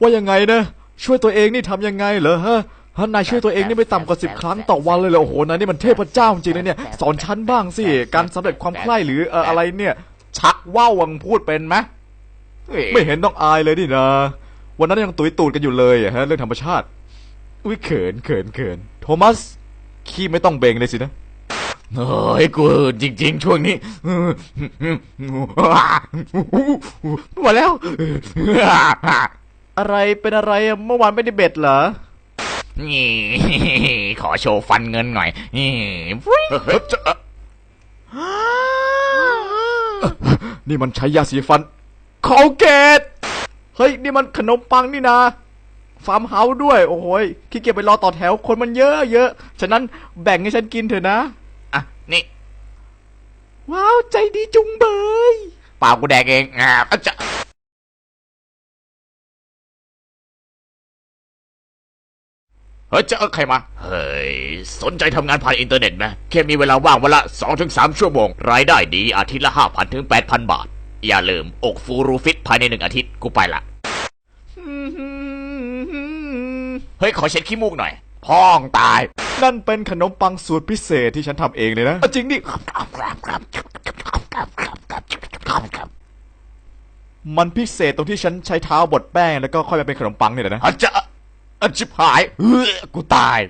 ว่ายังไงนะ ช่วยตัวเองนี่ทำยังไงเหรอฮะฮะนายช่วยตัวเองนี่ไม่ต่ำกว่าสิบครั้งต่อวันเลยเหรอโอ้โหนายนี่มันเทพเจ้าจริงๆเลยเนี่ยสอนฉันบ้างสิการสำเร็จความใคร่หรือเอ่ออะไรเนี่ย ชักว่าววังพูดเป็นไหมไม่เห็นต้องอายเลยนี่นะ วันนั้นยังตุยตูดกันอยู่เลยอะฮะเรื่องธรรมชาติ อุ้ยเขินเขินเขินโทมัส ขี้ไม่ต้องเบงเลยสินะ เฮ้ยกูจริง ๆ ช่วงนี้มาแล้ว อะไรเป็นอะไรอะเมื่อวานไม่ได้เบ็ดเหรอนี่ขอโชว์ฟันเงินหน่อยนี่นี่มันใช้ยาสีฟันคอลเกตเฮ้ย นี่มันขนมปังนี่นาฟาร์มเฮาส์ด้วย โอ้โหยขี้เกียจไปรอต่อแถวคนมันเยอะเยอะฉะนั้นแบ่งให้ฉันกินเถอะนะอะนี่ ว้าว ใจดีจุงเบยเปล่ากูแดกเองอะอะจะ เฮ้ยจะเอาใครมา เฮ้ย สนใจทำงานผ่านอินเทอร์เน็ตไหมแค่มีเวลาว่างวันละสองถึงสามชั่วโมง รายได้ดีอาทิตย์ละห้าพันถึงแปดพันบาท อย่าลืมอกฟูรูฟิตภายในหนึ่งอาทิตย์ กูไปละ เฮ้ย ขอเช็ดขี้มูกหน่อย พ้องตายนั่นเป็นขนมปังสูตรพิเศษที่ฉันทำเองเลยนะอะจริงดิ มันพิเศษตรงที่ฉันใช้เท้าบดแป้งแล้วก็ค่อยมาเป็นขนมปังเนี่ยแหละนะ อาจจะ อาจิบหายเฮ้ยกูตาย